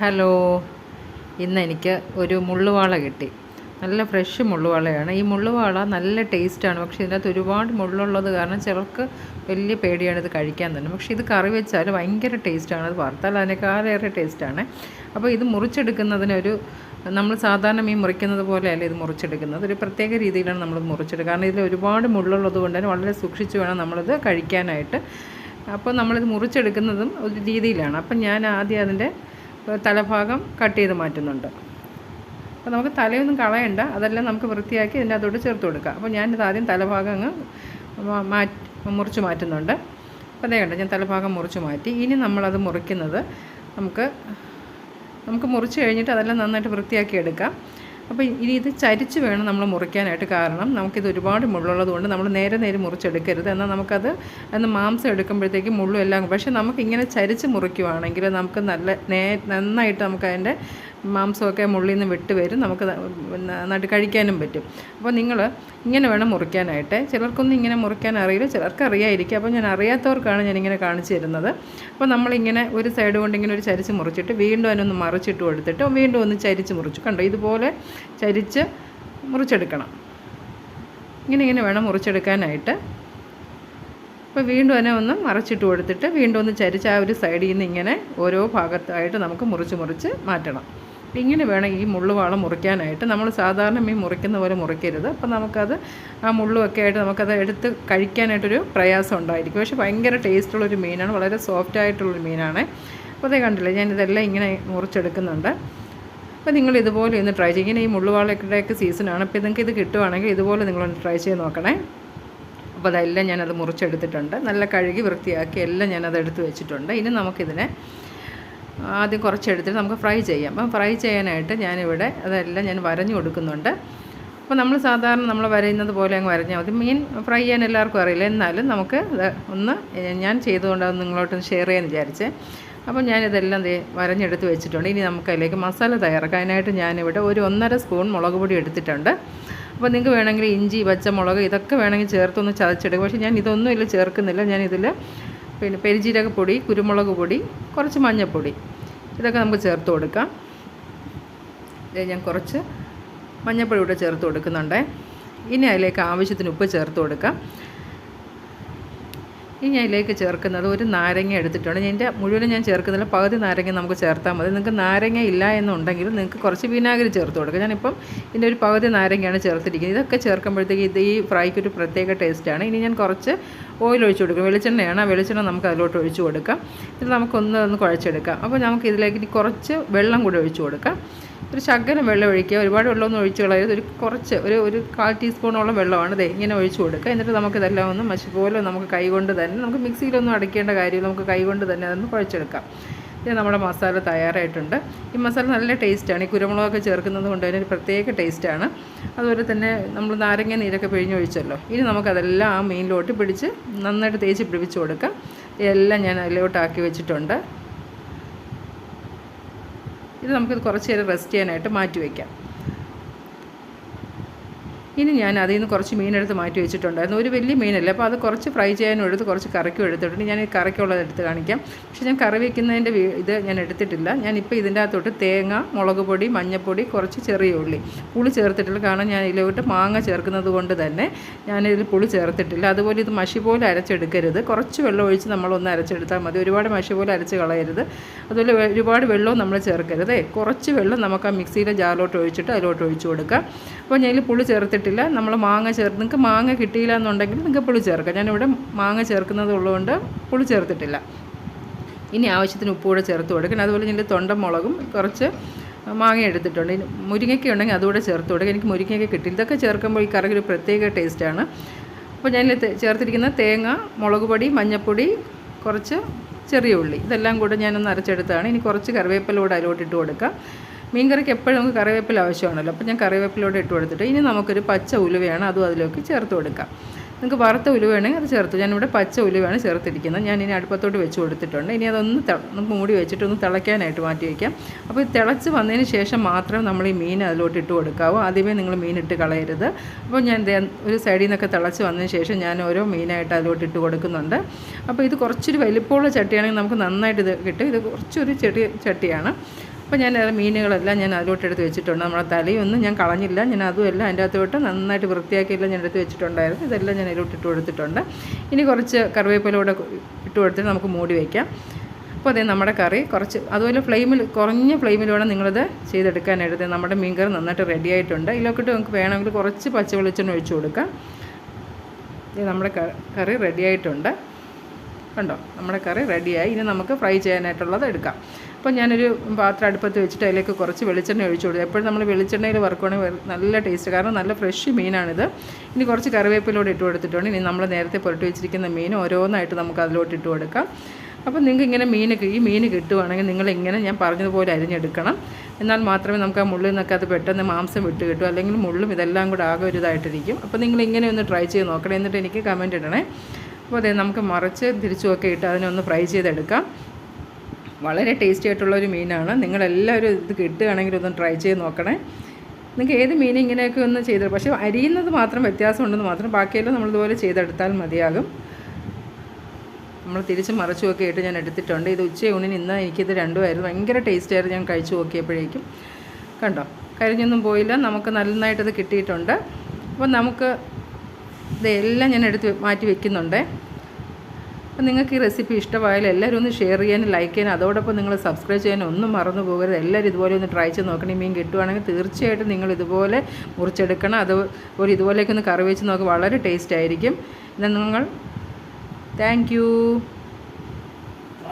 Hello. ഇന്ന് എനിക്ക് ഒരു മുള്ളുവാള കിട്ടി. നല്ല ഫ്രഷ് മുള്ളുവാളയാണ്. ഈ മുള്ളുവാള നല്ല ടേസ്റ്റാണ് പക്ഷേ ഇതിനകത്ത് ഒരുപാട് മുള്ളുള്ളത് കാരണം ചിലർക്ക് വലിയ പേടിയാണ് ഇത് കഴിക്കാൻ തന്നെ. പക്ഷേ ഇത് കറി വെച്ചാൽ ഭയങ്കര ടേസ്റ്റാണ് അത് വറുത്താൽ അതിനേക്കാളേറെ ടേസ്റ്റാണ് അപ്പോൾ ഇത് മുറിച്ചെടുക്കുന്നതിനൊരു നമ്മൾ സാധാരണ മീൻ മുറിക്കുന്നത് പോലെയല്ല ഇത് മുറിച്ചെടുക്കുന്നത്. ഒരു പ്രത്യേക രീതിയിലാണ് നമ്മൾ മുറിച്ചെടുക്കുക. കാരണം ഇതിൽ ഒരുപാട് മുള്ളുള്ളത് കൊണ്ട് തന്നെ വളരെ സൂക്ഷിച്ച് വേണം നമ്മളിത് കഴിക്കാനായിട്ട്. അപ്പോൾ നമ്മളിത് മുറിച്ചെടുക്കുന്നതും ഒരു രീതിയിലാണ്. അപ്പം ഞാൻ ആദ്യം അതിന്റെ തലഭാഗം കട്ട് ചെയ്ത് മാറ്റുന്നുണ്ട്. അപ്പോൾ നമുക്ക് തലയൊന്നും കളയണ്ട. അതെല്ലാം നമുക്ക് വൃത്തിയാക്കി ഇതിന്റെ അതോട് ചേർത്ത് കൊടുക്കുക അപ്പോൾ ഞാനിത് ആദ്യം തലഭാഗം അങ്ങ് മാറ്റി മുറിച്ച് മാറ്റുന്നുണ്ട്. അപ്പോൾ അതേ കണ്ടോ ഞാൻ തലഭാഗം മുറിച്ച് മാറ്റി. ഇനി നമ്മളത് മുറിക്കുന്നത് നമുക്ക് നമുക്ക് മുറിച്ച് കഴിഞ്ഞിട്ട് അതെല്ലാം നന്നായിട്ട് വൃത്തിയാക്കി എടുക്കാം. അപ്പോൾ ഇനി ഇത് ചരിച്ച് വേണം നമ്മൾ മുറിക്കാനായിട്ട്. കാരണം നമുക്കിത് ഒരുപാട് മുള്ളുള്ളത് കൊണ്ട് നമ്മൾ നേരെ നേരെ മുറിച്ചെടുക്കരുത്. എന്നാൽ നമുക്കത് അന്ന് മാംസം എടുക്കുമ്പോഴത്തേക്ക് മുള്ളും എല്ലാം പക്ഷേ നമുക്കിങ്ങനെ ചരിച്ച് മുറിക്കുവാണെങ്കിൽ നമുക്ക് നല്ല നന്നായിട്ട് നമുക്ക് അതിന്റെ മാംസമൊക്കെ മുള്ളിൽ നിന്ന് വിട്ട് വരും. നമുക്ക് നന്നായിട്ട് കഴിക്കാനും പറ്റും. അപ്പോൾ നിങ്ങൾ ഇങ്ങനെ വേണം മുറിക്കാനായിട്ട്. ചിലർക്കൊന്നും ഇങ്ങനെ മുറിക്കാൻ അറിയില്ല. ചിലർക്ക് അറിയായിരിക്കും. അപ്പോൾ ഞാൻ അറിയാത്തവർക്കാണ് ഞാനിങ്ങനെ കാണിച്ചു തരുന്നത്. അപ്പോൾ നമ്മളിങ്ങനെ ഒരു സൈഡ് കൊണ്ട് ഇങ്ങനെ ഒരു ചരിച്ച് മുറിച്ചിട്ട് വീണ്ടും അതിനൊന്ന് മറിച്ചിട്ട് കൊടുത്തിട്ട് വീണ്ടും ഒന്ന് ചരിച്ച് മുറിച്ചു. കണ്ടോ? ഇതുപോലെ ചരിച്ച് മുറിച്ചെടുക്കണം. ഇങ്ങനെ ഇങ്ങനെ വേണം മുറിച്ചെടുക്കാനായിട്ട്. അപ്പോൾ വീണ്ടും അതിനെ ഒന്ന് മറച്ചിട്ട് കൊടുത്തിട്ട് വീണ്ടും ഒന്ന് ചരിച്ച് ആ ഒരു സൈഡിൽ നിന്ന് ഇങ്ങനെ ഓരോ ഭാഗത്തായിട്ട് നമുക്ക് മുറിച്ച് മുറിച്ച് മാറ്റണം. ഇങ്ങനെ വേണം ഈ മുള്ളുവാള മുറിക്കാനായിട്ട്. നമ്മൾ സാധാരണ മീൻ മുറിക്കുന്ന പോലെ മുറിക്കരുത്. അപ്പോൾ നമുക്കത് ആ മുള്ളുമൊക്കെ ആയിട്ട് നമുക്കത് എടുത്ത് കഴിക്കാനായിട്ടൊരു പ്രയാസം ഉണ്ടായിരിക്കും. പക്ഷേ ഭയങ്കര ടേസ്റ്റുള്ളൊരു മീനാണ്. വളരെ സോഫ്റ്റ് ആയിട്ടുള്ളൊരു മീനാണ്. അപ്പോൾ അതേ കണ്ടില്ലേ ഞാനിതെല്ലാം ഇങ്ങനെ മുറിച്ചെടുക്കുന്നുണ്ട്. അപ്പോൾ നിങ്ങൾ ഇതുപോലെ ഒന്ന് ട്രൈ ചെയ്യുക ഇങ്ങനെ ഈ മുള്ളുവാളയുടെയൊക്കെ സീസണാണ്. അപ്പോൾ നിങ്ങൾക്ക് ഇത് കിട്ടുവാണെങ്കിൽ ഇതുപോലെ നിങ്ങളൊന്ന് ട്രൈ ചെയ്ത് നോക്കണേ. അപ്പോൾ അതെല്ലാം ഞാനത് മുറിച്ചെടുത്തിട്ടുണ്ട്. നല്ല കഴുകി വൃത്തിയാക്കി എല്ലാം ഞാനത് എടുത്ത് വെച്ചിട്ടുണ്ട്. ഇനി നമുക്കിതിനെ ആദ്യം കുറച്ചെടുത്തിട്ട് നമുക്ക് ഫ്രൈ ചെയ്യാം. അപ്പം ഫ്രൈ ചെയ്യാനായിട്ട് ഞാനിവിടെ അതെല്ലാം ഞാൻ വരഞ്ഞു കൊടുക്കുന്നുണ്ട്. അപ്പോൾ നമ്മൾ സാധാരണ നമ്മൾ വരയുന്നത് പോലെ അങ്ങ് വരഞ്ഞാൽ മതി. മീൻ ഫ്രൈ ചെയ്യാൻ എല്ലാവർക്കും അറിയില്ല. എന്നാലും നമുക്ക് ഒന്ന് ഞാൻ ചെയ്തുകൊണ്ട് അത് നിങ്ങളോട്ടൊന്ന് ഷെയർ ചെയ്യാൻ വിചാരിച്ചേ. അപ്പോൾ ഞാനിതെല്ലാം വരഞ്ഞെടുത്ത് വെച്ചിട്ടുണ്ട്. ഇനി നമുക്ക് അതിലേക്ക് മസാല തയ്യാറാക്കാം. അതിനായിട്ട് ഞാനിവിടെ ഒരു ഒന്നര സ്പൂൺ മുളക് പൊടി എടുത്തിട്ടുണ്ട്. അപ്പോൾ നിങ്ങൾക്ക് വേണമെങ്കിൽ ഇഞ്ചി പച്ചമുളക് ഇതൊക്കെ വേണമെങ്കിൽ ചേർത്തൊന്ന് ചതച്ചെടുക്കും പക്ഷേ ഞാൻ ഇതൊന്നും ഇല്ല ചേർക്കുന്നില്ല. ഞാനിതിൽ പിന്നെ പെരിജീരകപ്പൊടി കുരുമുളക് പൊടി കുറച്ച് മഞ്ഞൾപ്പൊടി ഇതൊക്കെ നമുക്ക് ചേർത്ത് കൊടുക്കാം. ഞാൻ കുറച്ച് മഞ്ഞൾപ്പൊടി കൂടെ ചേർത്ത് കൊടുക്കുന്നുണ്ട്. ഇനി അതിലേക്ക് ആവശ്യത്തിന് ഉപ്പ് ചേർത്ത് കൊടുക്കാം. ഇനി ഞാൻ ഇതിലേക്ക് ചേർക്കുന്നത് ഒരു നാരങ്ങ എടുത്തിട്ടുണ്ട്. ഇതിന്റെ മുഴുവനും ഞാൻ ചേർക്കുന്നില്ല പകുതി നാരങ്ങ നമുക്ക് ചേർത്താൽ മതി. നിങ്ങൾക്ക് നാരങ്ങ ഇല്ല എന്നുണ്ടെങ്കിൽ നിങ്ങൾക്ക് കുറച്ച് വിനാഗിരി ചേർത്ത് കൊടുക്കുക ഞാനിപ്പം ഇതിന്റെ ഒരു പകുതി നാരങ്ങയാണ് ചേർത്തിരിക്കുന്നത്. ഇതൊക്കെ ചേർക്കുമ്പോഴത്തേക്ക് ഇത് ഈ ഫ്രൈക്ക് ഒരു പ്രത്യേക ടേസ്റ്റാണ് ഇനി ഞാൻ കുറച്ച് ഓയിൽ ഒഴിച്ചു കൊടുക്കും. വെളിച്ചെണ്ണയാണ്. ആ വെളിച്ചെണ്ണ നമുക്ക് അതിലോട്ട് ഒഴിച്ചു കൊടുക്കാം. ഇത് നമുക്കൊന്ന് ഒന്ന് കുഴച്ചെടുക്കാം. അപ്പോൾ നമുക്ക് ഇതിലേക്ക് ഇനി കുറച്ച് വെള്ളം കൂടി ഒഴിച്ചു കൊടുക്കാം. ഒരു ശകലം വെള്ളം ഒഴിക്കുക. ഒരുപാട് വെള്ളമൊന്നും ഒഴിച്ച് കളയരുത്. ഒരു കുറച്ച് ഒരു ഒരു കാൽ ടീസ്പൂണോളം വെള്ളമാണ് ദേ ഇങ്ങനെ ഒഴിച്ചു കൊടുക്കുക. എന്നിട്ട് നമുക്കിതെല്ലാം ഒന്ന് മഷി പോലെ നമുക്ക് കൈകൊണ്ട് തന്നെ നമുക്ക് മിക്സിയിലൊന്നും അടയ്ക്കേണ്ട കാര്യമില്ല നമുക്ക് കൈകൊണ്ട് തന്നെ അതൊന്ന് കുഴച്ചെടുക്കാം. ഇത് നമ്മുടെ മസാല തയ്യാറായിട്ടുണ്ട്. ഈ മസാല നല്ല ടേസ്റ്റാണ് ഈ കുരുമുളകൊക്കെ ചേർക്കുന്നത് കൊണ്ട് അതിനൊരു പ്രത്യേക ടേസ്റ്റാണ് അതുപോലെ തന്നെ നമ്മൾ നാരങ്ങ നീരൊക്കെ പിഴിഞ്ഞൊഴിച്ചല്ലോ. ഇനി നമുക്കതെല്ലാം ആ മീനിലോട്ട് പിടിച്ച് നന്നായിട്ട് തേച്ച് പിടിപ്പിച്ച് കൊടുക്കാം. എല്ലാം ഞാൻ അതിലോട്ടാക്കി വെച്ചിട്ടുണ്ട്. ഇത് നമുക്കിത് കുറച്ച് നേരം റെസ്റ്റ് ചെയ്യാനായിട്ട് മാറ്റി വയ്ക്കാം ഇനി ഞാൻ അതിൽ നിന്ന് കുറച്ച് മീനെടുത്ത് മാറ്റി വെച്ചിട്ടുണ്ടായിരുന്നു. ഒരു വലിയ മീനല്ല. അപ്പോൾ അത് കുറച്ച് ഫ്രൈ ചെയ്യാനും എടുത്ത് കുറച്ച് കറിക്കും എടുത്തിട്ടുണ്ട്. ഞാൻ ഈ കറിക്കുള്ളത് എടുത്ത് കാണിക്കാം. പക്ഷേ ഞാൻ കറി വെക്കുന്നതിന്റെ ഇത് ഞാൻ എടുത്തിട്ടില്ല. ഞാനിപ്പോൾ ഇതിന്റെ അകത്തോട്ട് തേങ്ങ മുളക് പൊടി മഞ്ഞൾപ്പൊടി കുറച്ച് ചെറിയ ഉള്ളി. പുളി ചേർത്തിട്ടില്ല. കാരണം ഞാൻ ഇതിലോട്ട് മാങ്ങ ചേർക്കുന്നത് കൊണ്ട് തന്നെ ഞാനിതിൽ പുളി ചേർത്തിട്ടില്ല. അതുപോലെ ഇത് മഷി പോലെ അരച്ചെടുക്കരുത്. കുറച്ച് വെള്ളം ഒഴിച്ച് നമ്മളൊന്ന് അരച്ചെടുത്താൽ മതി. ഒരുപാട് മഷി പോലെ അരച്ച് കളയരുത്. അതുപോലെ ഒരുപാട് വെള്ളവും നമ്മൾ ചേർക്കരുത്. കുറച്ച് വെള്ളം നമുക്ക് ആ മിക്സിയിലെ ജാറിലോട്ട് ഒഴിച്ചിട്ട് അതിലോട്ട് ഒഴിച്ചു കൊടുക്കാം. അപ്പോൾ ഞാൻ പുളി ചേർത്തിട്ടില്ല നമ്മൾ മാങ്ങ ചേർത്ത് നിങ്ങൾക്ക് മാങ്ങ കിട്ടിയില്ല എന്നുണ്ടെങ്കിൽ നിങ്ങൾക്ക് പുളി ചേർക്കാം. ഞാനിവിടെ മാങ്ങ ചേർക്കുന്നത് ഉള്ളതുകൊണ്ട് പുളി ചേർത്തിട്ടില്ല. ഇനി ആവശ്യത്തിന് ഉപ്പ് കൂടെ ചേർത്ത് കൊടുക്കണം. അതുപോലെ ഞാൻ തൊണ്ടമുളകും കുറച്ച് മാങ്ങ എടുത്തിട്ടുണ്ട്. ഇനി മുരിങ്ങയ്ക്ക ഉണ്ടെങ്കിൽ അതുകൂടെ ചേർത്ത് കൊടുക്കുക എനിക്ക് മുരിങ്ങയ്ക്ക കിട്ടി ഇതൊക്കെ ചേർക്കുമ്പോൾ ഈ കറിക്ക് ഒരു പ്രത്യേക ടേസ്റ്റാണ് അപ്പോൾ ഞാൻ ചേർത്തിരിക്കുന്ന തേങ്ങ മുളക് പൊടി മഞ്ഞൾപ്പൊടി കുറച്ച് ചെറിയ ഉള്ളി. ഇതെല്ലാം കൂടെ ഞാനൊന്ന് അരച്ചെടുത്താണ്. ഇനി കുറച്ച് കറിവേപ്പില കൂടെ അതിലോട്ട് ഇട്ട് കൊടുക്കാം മീൻ കറിക്ക് എപ്പോഴും നമുക്ക് കറിവേപ്പില ആവശ്യമാണല്ലോ. അപ്പോൾ ഞാൻ കറിവേപ്പിലോട്ട് ഇട്ട് കൊടുത്തിട്ട് ഇനി നമുക്കൊരു പച്ച ഉലുവയാണ് അതും അതിലേക്ക് ചേർത്ത് കൊടുക്കാം. നിങ്ങൾക്ക് വറുത്ത ഉലുവയാണെങ്കിൽ അത് ചേർത്ത് ഞാനിവിടെ പച്ച ഉലുവയാണ് ചേർത്തിരിക്കുന്നത്. ഞാൻ ഇനി അടുപ്പത്തോട്ട് വെച്ച് കൊടുത്തിട്ടുണ്ട്. ഇനി അതൊന്ന് നമുക്ക് മൂടി വെച്ചിട്ട് ഒന്ന് തിളയ്ക്കാനായിട്ട് മാറ്റി വയ്ക്കാം. അപ്പോൾ ഇത് തിളച്ച് വന്നതിന് ശേഷം മാത്രം നമ്മൾ ഈ മീൻ അതിലോട്ട് ഇട്ട് കൊടുക്കാവൂ. ആദ്യമേ നിങ്ങൾ മീൻ ഇട്ട് കളയരുത്. അപ്പോൾ ഞാൻ ഒരു സൈഡിൽ നിന്നൊക്കെ തിളച്ച് വന്നതിന് ശേഷം ഞാൻ ഓരോ മീനായിട്ട് അതിലോട്ട് ഇട്ട് കൊടുക്കുന്നുണ്ട്. അപ്പോൾ ഇത് കുറച്ചൊരു വലിപ്പമുള്ള ചട്ടിയാണെങ്കിൽ നമുക്ക് നന്നായിട്ട് ഇത് കിട്ടും. ഇത് കുറച്ചൊരു ചെടി ചട്ടിയാണ്. അപ്പോൾ ഞാൻ മീനുകളെല്ലാം ഞാൻ അതിലോട്ട് എടുത്ത് വെച്ചിട്ടുണ്ട്. നമ്മുടെ തലയൊന്നും ഞാൻ കളഞ്ഞില്ല. ഞാൻ അതുമല്ല അതിന്റെ അകത്തോട്ട് നന്നായിട്ട് വൃത്തിയാക്കിയെല്ലാം ഞാൻ എടുത്ത് വെച്ചിട്ടുണ്ടായിരുന്നു. ഇതെല്ലാം ഞാൻ അതിലോട്ട് ഇട്ട് കൊടുത്തിട്ടുണ്ട്. ഇനി കുറച്ച് കറിവേപ്പിലൂടെ ഇട്ട് കൊടുത്തിട്ട് നമുക്ക് മൂടി വയ്ക്കാം അപ്പോൾ അതേ നമ്മുടെ കറി കുറച്ച് അതുപോലെ ഫ്ലെയിമിൽ കുറഞ്ഞ ഫ്ലെയിമിൽ വേണം നിങ്ങളിത് ചെയ്തെടുക്കാനായിട്ട്. നമ്മുടെ മീൻ കറി നന്നായിട്ട് റെഡി ആയിട്ടുണ്ട്. ഇതിലൊക്കെ നമുക്ക് വേണമെങ്കിൽ കുറച്ച് പച്ച വെളിച്ചെണ്ണ ഒഴിച്ചു കൊടുക്കാം. ഇത് നമ്മുടെ കറി റെഡി ആയിട്ടുണ്ട്. കണ്ടോ? നമ്മുടെ കറി റെഡിയായി ഇനി നമുക്ക് ഫ്രൈ ചെയ്യാനായിട്ടുള്ളത് എടുക്കാം. അപ്പോൾ ഞാനൊരു പാത്രം അടുപ്പത്ത് വെച്ചിട്ട് അതിലേക്ക് കുറച്ച് വെളിച്ചെണ്ണ ഒഴിച്ചു കൊടുത്തു. എപ്പോഴും നമ്മൾ വെളിച്ചെണ്ണയിൽ വറുക്കുകയാണെങ്കിൽ നല്ല ടേസ്റ്റ് കാരണം നല്ല ഫ്രഷ് മീനാണിത്. ഇനി കുറച്ച് കറിവേപ്പിലൂടെ ഇട്ട് കൊടുത്തിട്ടുണ്ട്. ഇനി നമ്മൾ നേരത്തെ പുരട്ടി വെച്ചിരിക്കുന്ന മീൻ ഓരോന്നായിട്ട് നമുക്ക് അതിലോട്ട് ഇട്ട് കൊടുക്കാം. അപ്പം നിങ്ങൾക്ക് ഇങ്ങനെ മീൻ ഈ മീൻ കിട്ടുവാണെങ്കിൽ നിങ്ങൾ ഇങ്ങനെ ഞാൻ പറഞ്ഞതുപോലെ അരിഞ്ഞെടുക്കണം. എന്നാൽ മാത്രമേ നമുക്ക് ആ മുള്ളിൽ നിന്നൊക്കെ അത് പെട്ടെന്ന് മാംസം വിട്ട് കിട്ടും. അല്ലെങ്കിൽ മുള്ളും ഇതെല്ലാം കൂടെ ആകെ ഒരു ഇതായിട്ടിരിക്കും അപ്പോൾ നിങ്ങൾ ഇങ്ങനെ ഒന്ന് ട്രൈ ചെയ്ത് നോക്കണം. എന്നിട്ട് എനിക്ക് കമന്റ് ഇടണേ. അപ്പോൾ അതെ നമുക്ക് മറിച്ച് തിരിച്ചുമൊക്കെ ഇട്ട് അതിനൊന്ന് ഫ്രൈ ചെയ്തെടുക്കാം. വളരെ ടേസ്റ്റി ആയിട്ടുള്ള ഒരു മീനാണ്. നിങ്ങളെല്ലാവരും ഇത് കിട്ടുകയാണെങ്കിൽ ഒന്ന് ട്രൈ ചെയ്ത് നോക്കണേ. നിങ്ങൾക്ക് ഏത് മീൻ ഇങ്ങനെയൊക്കെ ഒന്ന് ചെയ്ത് പക്ഷേ അരിയുന്നത് മാത്രം വ്യത്യാസമുണ്ടെന്ന് മാത്രം ബാക്കിയെല്ലാം നമ്മളിതുപോലെ ചെയ്തെടുത്താൽ മതിയാകും. നമ്മൾ തിരിച്ച് മറിച്ചുമൊക്കെ ഇട്ട് ഞാൻ എടുത്തിട്ടുണ്ട്. ഇത് ഉച്ചയൂണിന് ഇന്ന് എനിക്കിത് രണ്ടുമായിരുന്നു. ഭയങ്കര ടേസ്റ്റായിരുന്നു ഞാൻ കഴിച്ചു നോക്കിയപ്പോഴേക്കും. കണ്ടോ? കരിഞ്ഞൊന്നും പോയില്ല. നമുക്ക് നന്നായിട്ടത് കിട്ടിയിട്ടുണ്ട്. അപ്പോൾ നമുക്ക് ഇതെല്ലാം ഞാൻ എടുത്ത് മാറ്റി വെക്കുന്നുണ്ട്. അപ്പോൾ നിങ്ങൾക്ക് ഈ റെസിപ്പി ഇഷ്ടമായാലും എല്ലാവരും ഒന്ന് ഷെയർ ചെയ്യാനും ലൈക്ക് ചെയ്യാനും അതോടൊപ്പം നിങ്ങൾ സബ്സ്ക്രൈബ് ചെയ്യാനും ഒന്നും മറന്നു പോകരുത്. എല്ലാവരും ഇതുപോലെ ഒന്ന് ട്രൈ ചെയ്ത് നോക്കണം. മീൻ കിട്ടുവാണെങ്കിൽ തീർച്ചയായിട്ടും നിങ്ങൾ ഇതുപോലെ മുറിച്ചെടുക്കണം. അത് ഒരു ഇതുപോലെയൊക്കെ ഒന്ന് കറി വെച്ച് നോക്കുക വളരെ ടേസ്റ്റ് ആയിരിക്കും. എന്നാൽ നിങ്ങൾ താങ്ക്